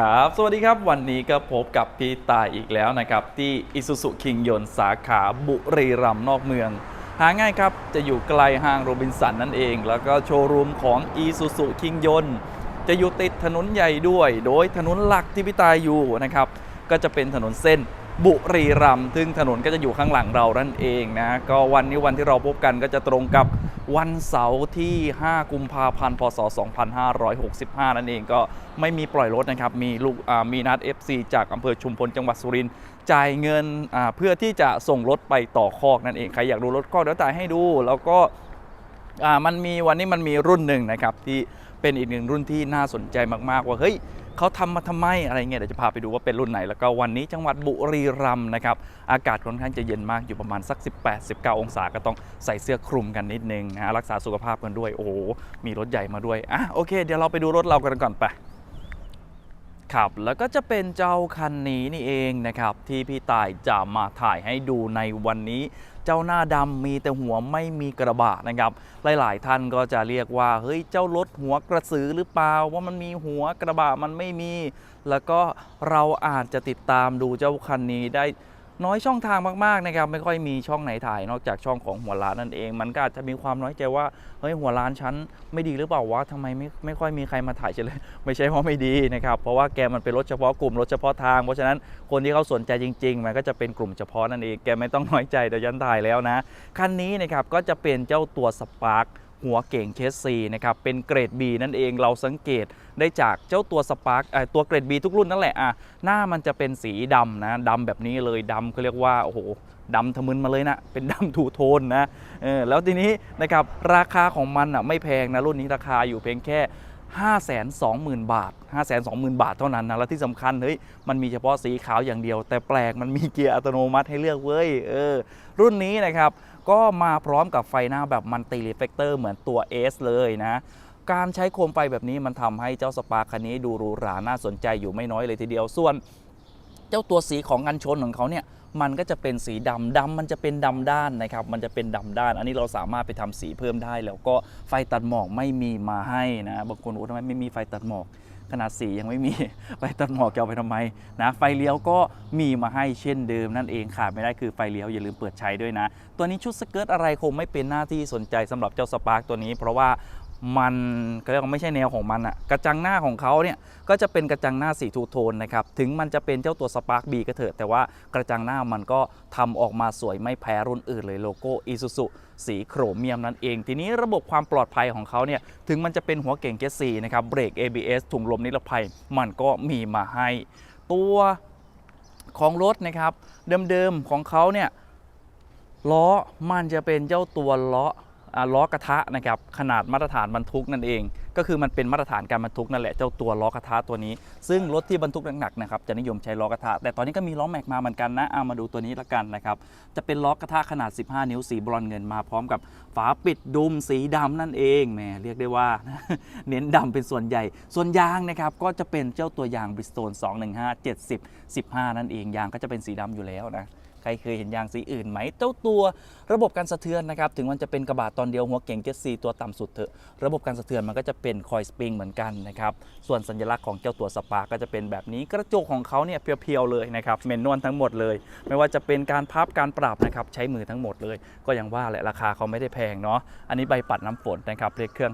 ครับสวัสดีครับวันนี้ก็พบกับพี่ตายอีกแล้วนะครับ ที่อิสุสุคิงยนสาขาบุรีรัมย์นอกเมือง หาง่ายครับ จะอยู่ไกลห้างโรบินสันนั่นเอง แล้วก็โชว์รูมของอิสุสุคิงยนจะอยู่ติดถนนใหญ่ด้วย โดยถนนหลักที่พี่ตายอยู่นะครับ ก็จะเป็นถนนเส้น บุรีรัมย์ซึ่งถนนก็จะอยู่ข้างหลังเรานั่นเองนะ ก็วันนี้วันที่เราพบกันก็จะตรงกับวันเสาร์ที่ 5 กุมภาพันธ์ พศ 2565 นั่นเองก็ไม่มีปล่อยรถนะครับ มีลูกมีนัด FC จากอำเภอชุมพลจังหวัดสุรินทร์จ่ายเงินเพื่อที่จะส่งรถไปต่อคอกนั่นเอง ใครอยากดูรถคอกเดี๋ยวจ่ายให้ดู แล้วก็มันมีวันนี้มันมีรุ่นหนึ่งนะครับที่เป็นอีกหนึ่งรุ่นที่น่าสนใจมาก ๆ ว่าเฮ้ย เขาทำมาทำไมอะไรเงี้ยเดี๋ยวจะพาไปดูว่าเป็นรุ่นไหน แล้วก็วันนี้จังหวัดบุรีรัมย์นะครับอากาศค่อนข้างจะเย็นมากอยู่ประมาณสัก 18-19 องศาก็ต้องใส่เสื้อคลุมกันนิดนึงนะรักษาสุขภาพกันด้วยโอ้มีรถใหญ่มาด้วยอะโอเคเดี๋ยวเราไปดูรถเรากันก่อนไปครับแล้วก็จะเป็นเจ้าคันนี้นี่เองนะครับที่พี่ต่ายจะมาถ่ายให้ดูในวันนี้ เจ้าหน้าดำมีแต่หัวไม่มีกระบะนะครับ หลาย ๆ ท่านก็จะเรียกว่าเฮ้ยเจ้ารถหัวกระสือหรือเปล่าว่ามันมีหัวกระบะมันไม่มี แล้วก็เราอาจจะติดตามดูเจ้าคันนี้ได้ น้อยช่องทางมากๆนะครับไม่ค่อยมีช่องไหนถ่าย นอกจากช่องของหัวร้านนั่นเอง มันก็อาจจะมีความน้อยใจว่าเฮ้ยหัวร้านฉันไม่ดีหรือเปล่าวะทำไมไม่ไม่ค่อยมีใครมาถ่ายฉันเลยไม่ใช่เพราะไม่ดีนะครับเพราะว่าแกมันเป็นรถเฉพาะกลุ่มรถเฉพาะทาง เพราะฉะนั้นคนที่เขาสนใจจริง ๆ มันก็จะเป็นกลุ่มเฉพาะนั่นเองแกไม่ต้องน้อยใจเดี๋ยวยันถ่ายแล้วนะคันนี้นะครับก็จะเป็นเจ้าตัวสปาร์ค หัวเก่งเชสซีนะครับเป็นเกรด B นั่นเองเราสังเกตได้จากเจ้าตัวสปาร์คตัวเกรด B ทุกรุ่นนั่นแหละอะหน้ามันจะเป็นสีดำนะดำแบบนี้เลยดำเขาเรียกว่าโอ้โหดำทะมึนมาเลยนะ เป็นดำทูโทนนะเออแล้วทีนี้นะครับราคาของมันอะไม่แพงนะรุ่นนี้ราคาอยู่เพียงแค่520,000 บาท 520,000 บาทเท่านั้นนะ แล้วที่สำคัญ เฮ้ย มันมีเฉพาะสีขาวอย่างเดียว แต่แปลกมันมีเกียร์อัตโนมัติให้เลือกเว้ย เออ รุ่นนี้นะครับ ก็มาพร้อมกับไฟหน้าแบบมันติรีเฟกเตอร์เหมือนตัว S เลยนะ การใช้โคมไฟแบบนี้มันทำให้เจ้าสปาร์คันนี้ดูหรูหราน่าสนใจอยู่ไม่น้อยเลยทีเดียวส่วนเจ้าตัวสีของกันชนของเขาเนี่ยมันก็จะเป็นสีดำดำมันจะเป็นดำด้านนะครับมันจะเป็นดำด้าน อันนี้เราสามารถไปทำสีเพิ่มได้ แล้วก็ไฟตัดหมอกไม่มีมาให้นะบางคนโอ้ทำไมไม่มีไฟตัดหมอก ขนาดสียังไม่มีไฟตัดหมอกจะเอาไปทำไมนะไฟเลี้ยวก็มีมาให้เช่นเดิมนั่นเองขาดไม่ได้คือไฟเลี้ยวอย่าลืมเปิดใช้ด้วยนะ ตัวนี้ชุดสเกิร์ตอะไรคงไม่เป็นหน้าที่สนใจสำหรับเจ้าสปาร์กตัวนี้ เพราะว่า มันก็เรียกว่าไม่ใช่แนวของมันอะกระจังหน้าของเขาเนี่ยก็จะเป็นกระจังหน้าสีทูโทนนะครับถึงมันจะเป็นเจ้าตัวสปาร์กบีก็เถอะแต่ว่ากระจังหน้ามันก็ทำออกมาสวยไม่แพ้รุ่นอื่นเลยโลโก้อีซูซุสีโครเมียมนั่นเอง ทีนี้ระบบความปลอดภัยของเขาเนี่ยถึงมันจะเป็นหัวเก่งเกสซีนะครับเบรก ABS ถุงลมนิรภัยมันก็มีมาให้ ตัวของรถนะครับเดิมๆของเขาเนี่ยล้อมันจะเป็นเจ้าตัวล้อ ล้อกระทะนะครับขนาดมาตรฐานบรรทุกนั่นเอง ก็คือมันเป็นมาตรฐานการบรรทุกนั่นแหละเจ้าตัวล้อกระทะตัวนี้ ซึ่งรถที่บรรทุกหนักๆนะครับจะนิยมใช้ล้อกระทะแต่ตอนนี้ก็มีล้อแม็กมาเหมือนกันนะเอามาดูตัวนี้ละกันนะครับจะเป็นล้อกระทะขนาด 15 นิ้วสีบรอนเงินมาพร้อมกับฝาปิดดุมสีดำนั่นเองแหมเรียกได้ว่า เน้นดำเป็นส่วนใหญ่ ส่วนยางนะครับก็จะเป็นเจ้าตัวยาง Bridgestone 215 70 15 นั่นเองยางก็จะเป็นสีดำอยู่แล้วนะ ใครเคยเห็นยางสีอื่นไหม เจ้าตัวระบบการสะเทือนนะครับ ถึงมันจะเป็นกระบะตอนเดียวหัวเก่งเจ็ตซีตัวต่ำสุดเถอะ ระบบการสะเทือนมันก็จะเป็นคอยสปริงเหมือนกันนะครับ ส่วนสัญลักษณ์ของเจ้าตัวสปาก็จะเป็นแบบนี้กระจกของเขาเนี่ยเพียวๆเลยนะครับเมนนวลทั้งหมดเลย ไม่ว่าจะเป็นการพับการปรับนะครับใช้มือทั้งหมดเลย ก็ยังว่าแหละราคาเขาไม่ได้แพงเนาะอันนี้ใบปัดน้ำฝนนะครับเรียกเครื่อง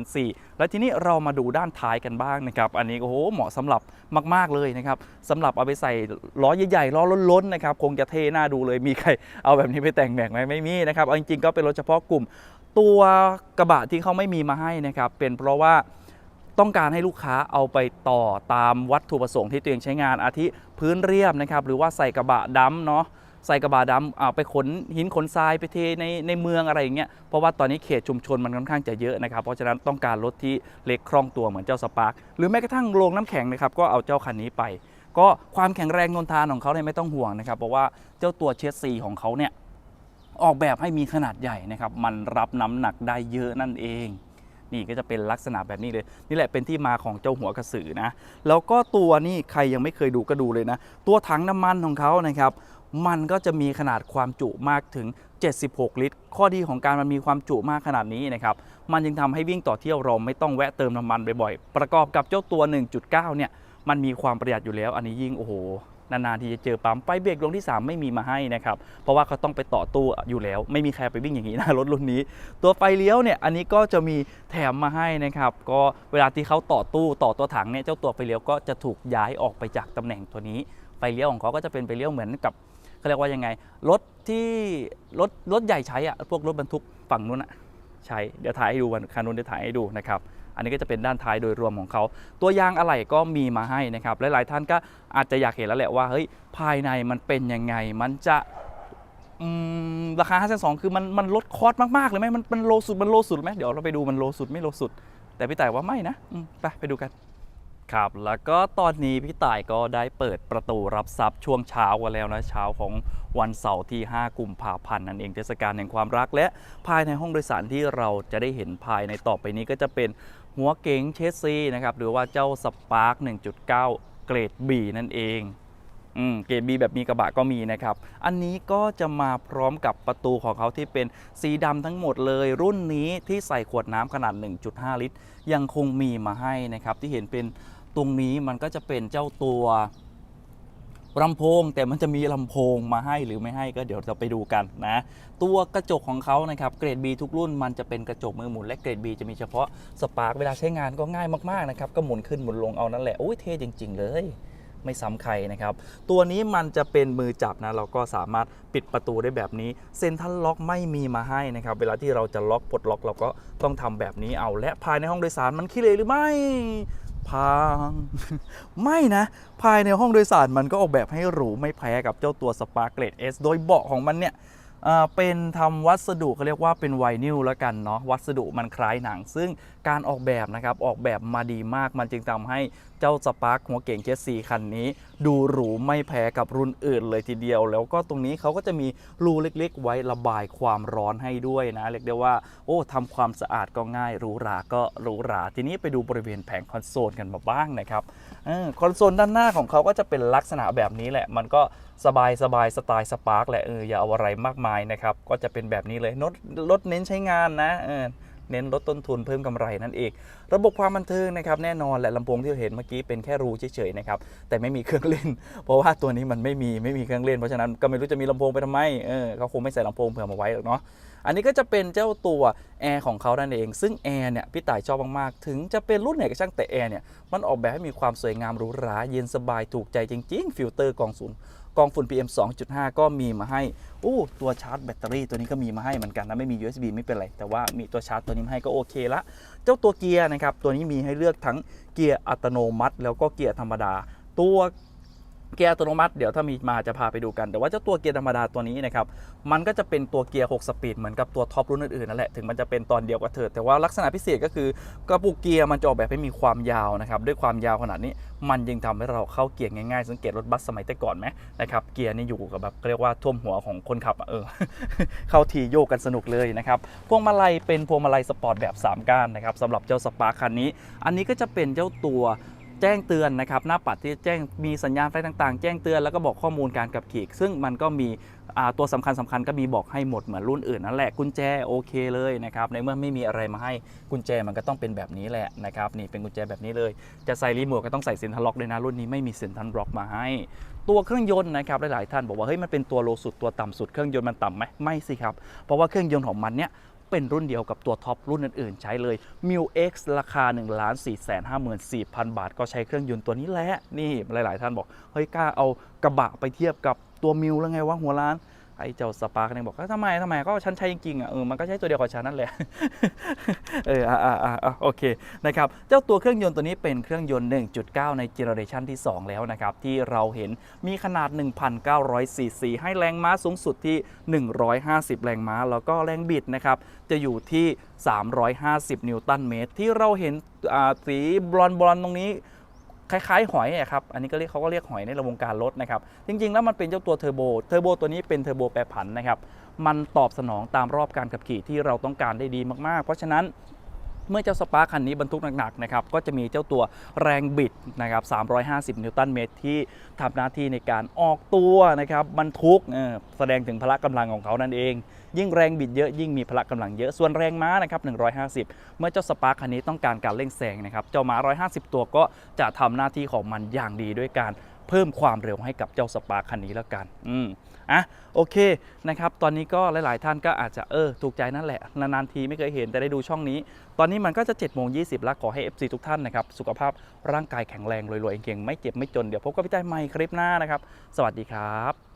5704 แล้วทีนี้เรามาดูด้านท้ายกันบ้างนะครับอันนี้โอ้โหเหมาะสำหรับมาก ๆเลยนะครับสำหรับเอาไปใส่ล้อใหญ่ๆล้อล้นๆนะครับคงจะเท่น่าดูเลยมีใครเอาแบบนี้ไปแต่งแบกไหมไม่มีนะครับเอาจริงๆก็เป็นรถเฉพาะกลุ่ม ตัวกระบะที่เขาไม่มีมาให้นะครับเป็นเพราะว่าต้องการให้ลูกค้าเอาไปต่อตามวัตถุประสงค์ที่ตัวเองใช้งานอาทิพื้นเรียบนะครับหรือว่าใส่กระบะดำเนาะใส่กระบะดำเอาไปขนหินขนทรายไปเทในในเมืองอะไรอย่างเงี้ยเพราะว่าตอนนี้เขตชุมชนมันค่อนข้างจะเยอะนะครับเพราะฉะนั้นต้องการรถที่เล็กคล่องตัวเหมือนเจ้าสปาร์คหรือแม้กระทั่งโรงน้ำแข็งนะครับก็เอาเจ้าคันนี้ไป ก็ความแข็งแรงทนทานของเขาเนี่ยไม่ต้องห่วงนะครับ เพราะว่าเจ้าตัวเชสซีของเขาเนี่ยออกแบบให้มีขนาดใหญ่นะครับ มันรับน้ำหนักได้เยอะนั่นเอง นี่ก็จะเป็นลักษณะแบบนี้เลย นี่แหละเป็นที่มาของเจ้าหัวกระสือนะ แล้วก็ตัวนี่ใครยังไม่เคยดูก็ดูเลยนะ ตัวถังน้ำมันของเขานะครับมันก็จะมีขนาดความจุมากถึง 76 ลิตร ข้อดีของการมันมีความจุมากขนาดนี้นะครับ มันจึงทำให้วิ่งต่อเที่ยวเราไม่ต้องแวะเติมน้ำมันบ่อยๆ ประกอบกับเจ้าตัว 1.9 เนี่ย มันมีความประหยัดอยู่แล้ว อันนี้ยิ่งโอ้โหนานๆที่จะเจอปั๊มไฟเบรกดวงที่ 3 ไม่มีมาให้นะครับ เพราะว่าเขาต้องไปต่อตู้อยู่แล้ว ไม่มีใครไปวิ่งอย่างนี้นะรถรุ่นนี้ ตัวไฟเลี้ยวเนี่ยอันนี้ก็จะมีแถมมาให้นะครับ ก็เวลาที่เขาต่อตู้ต่อตัวถังเนี่ยเจ้าตัวไฟเลี้ยวก็จะถูกย้ายออกไปจากตำแหน่งตัวนี้ ไฟเลี้ยวของเขาก็จะเป็นไฟเลี้ยวเหมือนกับเขาเรียกว่ายังไงรถที่รถรถใหญ่ใช้อะพวกรถบรรทุกฝั่งนู้นอะใช้เดี๋ยวถ่ายให้ดูวันคันนู้นเดี๋ยวถ่ายให้ดูนะครับ อันนี้ก็จะเป็นด้านท้ายโดยรวมของเขา ตัวยางอะไหล่ก็มีมาให้นะครับหลายๆท่านก็อาจจะอยากเห็นแล้วแหละว่าเฮ้ยภายในมันเป็นยังไงมันจะราคา 5 2 0คือมันมันลดคอสมากๆเลยไหมมันมันโลสุดมันโลสุดไหมเดี๋ยวเราไปดูมันโลสุดไม่โลสุด แต่พี่ต่ายว่าไม่นะไปไปดูกันครับแล้วก็ตอนนี้พี่ต่ายก็ได้เปิดประตูรับทรัพย์ช่วงเช้ากันแล้วนะเช้าของวันเสาร์ที่ 5 กุมภาพันธ์นั่นเองเทศกาลแห่งความรักและภายในห้องโดยสารที่เราจะได้เห็นภายในต่อไปนี้ก็จะเป็น หัวเก๋งเชสซีนะครับหรือว่าเจ้าสปาร์ค1.9 เกรด B นั่นเองอืมเกรด B แบบมีกระบะก็มีนะครับ อันนี้ก็จะมาพร้อมกับประตูของเขาที่เป็นสีดำทั้งหมดเลย รุ่นนี้ที่ใส่ขวดน้ำขนาด 1.5 ลิตร ยังคงมีมาให้นะครับ ที่เห็นเป็นตรงนี้มันก็จะเป็นเจ้าตัว ลำโพงแต่มันจะมีลำโพงมาให้หรือไม่ให้ก็เดี๋ยวเราไปดูกันนะตัวกระจกของเขานะครับเกรด B ทุกรุ่นมันจะเป็นกระจกมือหมุนและเกรด B จะมีเฉพาะสปาร์กเวลาใช้งานก็ง่ายมากๆนะครับก็หมุนขึ้นหมุนลงเอานั่นแหละโอ้ยเท่จริง ๆ เลยไม่ซ้ำใครนะครับ ตัวนี้มันจะเป็นมือจับนะ เราก็สามารถปิดประตูได้แบบนี้เซ็นทรัลล็อกไม่มีมาให้นะครับ เวลาที่เราจะล็อกปลดล็อกเราก็ต้องทำแบบนี้เอา และภายในห้องโดยสารมันขี้เหร่หรือไม่ พัง ไม่นะ ภายในห้องโดยสารมันก็ออกแบบให้หรูไม่แพ้กับเจ้าตัวสปาร์เกรด S โดยเบาะของมันเนี่ยเป็นทำวัสดุเขาเรียกว่าเป็นไวนิลแล้วกันเนาะวัสดุมันคล้ายหนัง ซึ่งการออกแบบนะครับออกแบบมาดีมากมันจึงทำให้เจ้าสปาร์คหัวเก่งเจสซีคันนี้ ดูหรูไม่แพ้กับรุ่นอื่นเลยทีเดียว แล้วก็ตรงนี้เขาก็จะมีรูเล็กๆ ไว้ระบายความร้อนให้ด้วยนะ เรียกได้ว่า โอ้ทำความสะอาดก็ง่ายหรูหราก็หรูหรา ทีนี้ไปดูบริเวณแผงคอนโซลกันมาบ้างนะครับออคอนโซลด้านหน้าของเขาก็จะเป็นลักษณะแบบนี้แหละ มันก็สบายสบายสไตล์สปาร์กแหละเอออย่าเอาอะไรมากมายนะครับก็จะเป็นแบบนี้เลยรถรถเน้นใช้งานนะเออ เน้นลดต้นทุนเพิ่มกำไรนั่นเอง ระบบความบันเทิงนะครับแน่นอนและลำโพงที่เราเห็นเมื่อกี้เป็นแค่รูเฉยๆนะครับแต่ไม่มีเครื่องเล่น เพราะว่าตัวนี้มันไม่มีไม่มีเครื่องเล่นเพราะฉะนั้นก็ไม่รู้จะมีลำโพงไปทำไมเออเขาคงไม่ใส่ลำโพงเผื่อมาไว้หรอกเนาะ อันนี้ก็จะเป็นเจ้าตัวแอร์ของเขานั่นเอง ซึ่งแอร์เนี่ยพี่ต่ายชอบมากๆ ถึงจะเป็นรุ่นไหนก็ช่างแต่แอร์เนี่ยมันออกแบบให้มีความสวยงามหรูหราเย็นสบายถูกใจจริง ๆ ฟิลเตอร์กองศูนย์กองฝุ่น PM 2.5 ก็มีมาให้อู้ตัวชาร์จแบตเตอรี่ตัวนี้ก็มีมาให้เหมือนกันนะ ไม่มี USB ไม่เป็นไร แต่ว่ามีตัวชาร์จตัวนี้มาให้ก็โอเคละ เจ้าตัวเกียร์นะครับ ตัวนี้มีให้เลือกทั้งเกียร์อัตโนมัติ แล้วก็เกียร์ธรรมดา ตัว เกียร์อัตโนมัติเดี๋ยวถ้ามีมาจะพาไปดูกัน แต่ว่าเจ้าตัวเกียร์ธรรมดาตัวนี้นะครับ มันก็จะเป็นตัวเกียร์ 6 สปีดเหมือนกับตัวท็อปรุ่นอื่นๆนั่นแหละ ถึงมันจะเป็นตอนเดียวกับเธอ แต่ว่าลักษณะพิเศษก็คือกระปุกเกียร์มันจะออกแบบให้มีความยาวนะครับ ด้วยความยาวขนาดนี้ มันยังทำให้เราเข้าเกียร์ง่ายๆ สังเกตรถบัสสมัยแต่ก่อนไหมนะครับ เกียร์นี่อยู่กับแบบเรียกว่าท่วมหัวของคนขับเออ เข้าทีโยกกันสนุกเลยนะครับ พวงมาลัยเป็นพวงมาลัยสปอร์ตแบบ 3ก้านนะครับสำหรับเจ้าสปาร์คคันนี้ อันนี้ก็จะเป็นเจ้าตัว แจ้งเตือนนะครับหน้าปัดที่แจ้งมีสัญญาณไฟต่างๆ แจ้งเตือนแล้วก็บอกข้อมูลการขับขี่ ซึ่งมันก็มีตัวสำคัญสคัญๆก็มีบอกให้หมดเหมือนรุ่นอื่นนั่นแหละกุญแจโอเคเลยนะครับในเมื่อไม่มีอะไรมาให้กุญแจมันก็ต้องเป็นแบบนี้แหละนะครับนี่เป็นกุญแจแบบนี้เลย จะใส่รีโมทก็ต้องใส่เซ็นทรัลล็อกด้วยนะรุ่นนี้ไม่มีเซ็นทรัลล็อกมาให้ ตัวเครื่องยนต์นะครับหลายๆท่านบอกว่าเฮ้ยมันเป็นตัวโลสุดตัวต่ำสุดเครื่องยนต์มันต่ำไหมไม่สิครับเพราะว่าเครื่องยนต์ของมันเนี้ย เป็นรุ่นเดียวกับตัวท็อปรุ่นอื่นๆ ใช้เลย m u X ราคา 1 4 5 4 0 0 0 บาท ก็ใช้เครื่องยนต์ตัวนี้แหละ นี่หลาย ๆ ท่านบอก เฮ้ยกล้าเอากระบะไปเทียบกับตัวมิวแล้วไงวะหัวล้าน ไอ้เจ้าสปาร์กเนี่ยบอกว่าทำไมทำไมก็ฉันใช้จริงๆอะเออมันก็ใช้ตัวเดียวกับฉันนั่นแหละเอออ่าอ่าอ่าโอเคนะครับเจ้าตัวเครื่องยนต์ตัวนี้เป็นเครื่องยนต์ 1.9 ในเจเนอเรชันที่ 2 แล้วนะครับ ที่เราเห็นมีขนาด 1,900ซีซีให้แรงม้าสูงสุดที่ 150 แรงม้า แล้วก็แรงบิดนะครับ จะอยู่ที่ 350 นิวตันเมตร ที่เราเห็นสีบลอนบลอนตรงนี้ คล้ายๆหอยอะครับ อันนี้ก็เรียกเขาก็เรียกหอยในวงการรถนะครับ จริงๆ แล้วมันเป็นเจ้าตัวเทอร์โบ เทอร์โบตัวนี้เป็นเทอร์โบแปรผันนะครับ มันตอบสนองตามรอบการขับขี่ที่เราต้องการได้ดีมากๆ เพราะฉะนั้นเมื่อเจ้าสปาร์คันนี้บรรทุกหนักๆนะครับก็จะมีเจ้าตัวแรงบิดนะครับ 350 นิวตันเมตรที่ทำหน้าที่ในการออกตัวนะครับบรรทุกแสดงถึงพละกำลังของเขานั่นเอง ยิ่งแรงบิดเยอะยิ่งมีพละกำลังเยอะส่วนแรงม้านะครับ150 เมื่อเจ้าสปาร์คคันนี้ต้องการการเร่งแซงนะครับเจ้าม้า 150 ตัวก็จะทำหน้าที่ของมันอย่างดีด้วยการเพิ่มความเร็วให้กับเจ้าสปาร์คคันนี้แล้วกัน อืมอะโอเคนะครับตอนนี้ก็หลาย ๆ ท่านก็อาจจะเออถูกใจนั่นแหละ นาน ๆ ทีไม่เคยเห็นแต่ได้ดูช่องนี้ ตอนนี้มันก็จะ7จ็ดโมงยีแล้วขอให้ FC ทุกท่านนะครับ สุขภาพร่างกายแข็งแรงรวยๆเก่งๆไม่เจ็บไม่จน เดี๋ยวพบกับพี่ต้ใหม่คลิปหน้านะครับ สวัสดีครับ